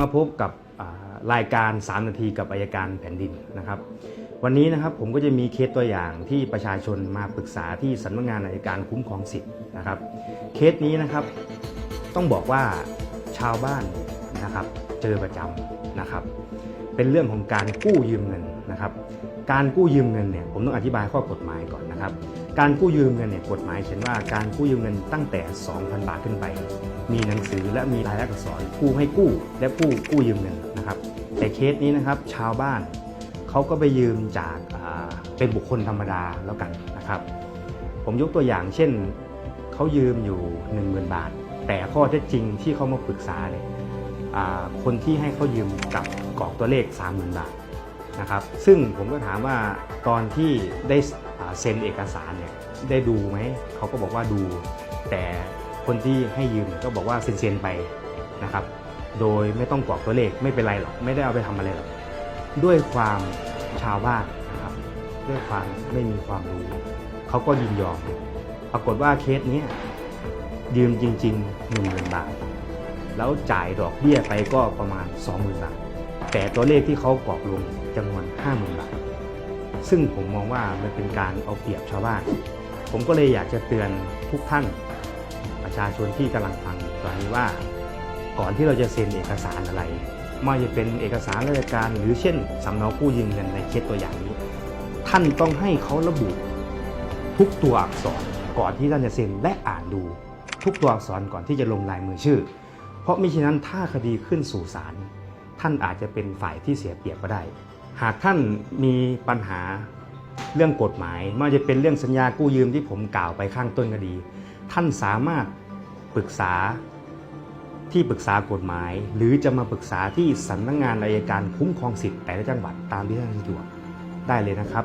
มาพบกับรายการ 3 นาทีกับอายการแผ่นดินนะครับ วันนี้นะครับผมก็จะมีเคสตัวอย่างที่ประชาชนมาปรึกษาที่สำนักงานอายการคุ้มครองสิทธิ์นะครับ เคสนี้นะครับ ต้องบอกว่าชาวบ้านนะครับ เจอประจำนะครับ เป็นเรื่องของการกู้ยืมเงินนะครับ การกู้ยืมเงินเนี่ยผมต้องอธิบายข้อกฎหมายก่อนนะครับ การกู้ยืมเงินเนี่ยกฎหมายเขียนว่าการกู้ยืมเงินตั้งแต่ 2,000 บาทขึ้นไป มีหนังสือและมีรายลักษณ์อักษรผู้ให้กู้ และผู้กู้ยืมเงินนะครับ แต่เคสนี้นะครับชาวบ้านเขาก็ไปยืมจากาเป็นบุคคลธรรมดาแล้วกันนะครับ ผมยกตัวอย่างเช่นเขายืมอยู่ 10,000 บาท แต่ข้อเท็จจริงที่เขามาปรึกษาเนี่ยคนที่ให้เขายืมกลับกรอกตัวเลข 30,000 บาทนะครับ ซึ่งผมก็ถามว่าตอนที่ได้ เซ็นเอกสารเนี่ยได้ดูไหมเขาก็บอกว่าดู แต่คนที่ให้ยืมก็บอกว่าเซ็นๆไปนะครับ โดยไม่ต้องกรอกตัวเลขไม่เป็นไรหรอกไม่ได้เอาไปทำอะไรหรอกด้วยความชาวบ้านนะครับด้วยความไม่มีความรู้เขาก็ยินยอม ปรากฏว่าเคสนี้ยืมจริงๆ1 0,000บาทแล้วจ่ายดอกเบี้ยไปก็ประมาณ 20,000 บาท แต่ตัวเลขที่เขากรอกลงจำนวน 50,000 บาท ซึ่งผมมองว่ามันเป็นการเอาเปรียบชาวบ้าน ผมก็เลยอยากจะเตือนทุกท่านประชาชนที่กำลังฟังตอนนี้ว่า ก่อนที่เราจะเซ็นเอกสารอะไรไม่ว่าจะเป็นเอกสารราชการ หรือเช่นสำเนากู้ยืมเงินในเคสตัวอย่างนี้ ท่านต้องให้เขาระบุทุกตัวอักษรก่อนที่ท่านจะเซ็นและอ่านดู ทุกตัวอักษรก่อนที่จะลงลายมือชื่อ เพราะมิฉะนั้นถ้าคดีขึ้นสู่ศาลท่านอาจจะเป็นฝ่ายที่เสียเปรียบก็ได้ หากท่านมีปัญหาเรื่องกฎหมายไม่ว่าจะเป็นเรื่องสัญญากู้ยืมที่ผมกล่าวไปข้างต้นก็ดี ท่านสามารถปรึกษาที่ปรึกษากฎหมาย หรือจะมาปรึกษาที่สำนักงานอายการคุ้มครองสิทธิ์แต่ละจังหวัดตามที่ท่านสะดวกได้เลยนะครับ